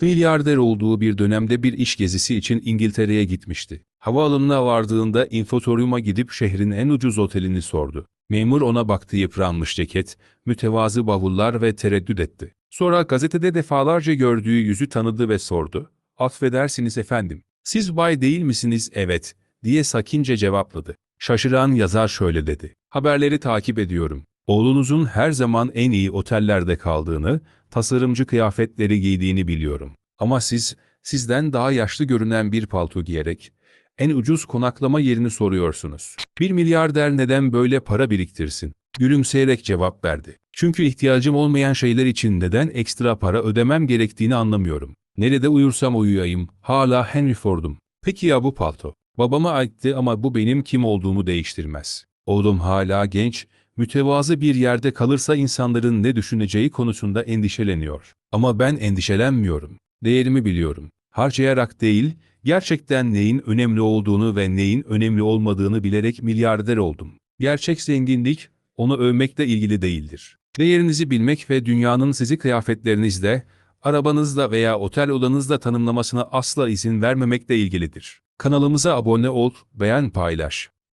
Milyarder olduğu bir dönemde bir iş gezisi için İngiltere'ye gitmişti. Havaalanına vardığında infotoryuma gidip şehrin en ucuz otelini sordu. Memur ona baktı yıpranmış ceket, mütevazı bavullar ve tereddüt etti. Sonra gazetede defalarca gördüğü yüzü tanıdı ve sordu. Affedersiniz efendim. Siz bay değil misiniz? Evet, diye sakince cevapladı. Şaşıran yazar şöyle dedi. Haberleri takip ediyorum. Oğlunuzun her zaman en iyi otellerde kaldığını, tasarımcı kıyafetleri giydiğini biliyorum. Ama siz, sizden daha yaşlı görünen bir palto giyerek, en ucuz konaklama yerini soruyorsunuz. Bir milyarder neden böyle para biriktirsin? Gülümseyerek cevap verdi. Çünkü ihtiyacım olmayan şeyler için neden ekstra para ödemem gerektiğini anlamıyorum. Nerede uyursam uyuyayım, hala Henry Ford'um. Peki ya bu palto? Babama aitti ama bu benim kim olduğumu değiştirmez. Oğlum hala genç, mütevazı bir yerde kalırsa insanların ne düşüneceği konusunda endişeleniyor. Ama ben endişelenmiyorum. Değerimi biliyorum. Harcayarak değil, gerçekten neyin önemli olduğunu ve neyin önemli olmadığını bilerek milyarder oldum. Gerçek zenginlik, onu övmekle ilgili değildir. Değerinizi bilmek ve dünyanın sizi kıyafetlerinizle, arabanızla veya otel odanızla tanımlamasına asla izin vermemekle ilgilidir. Kanalımıza abone ol, beğen paylaş.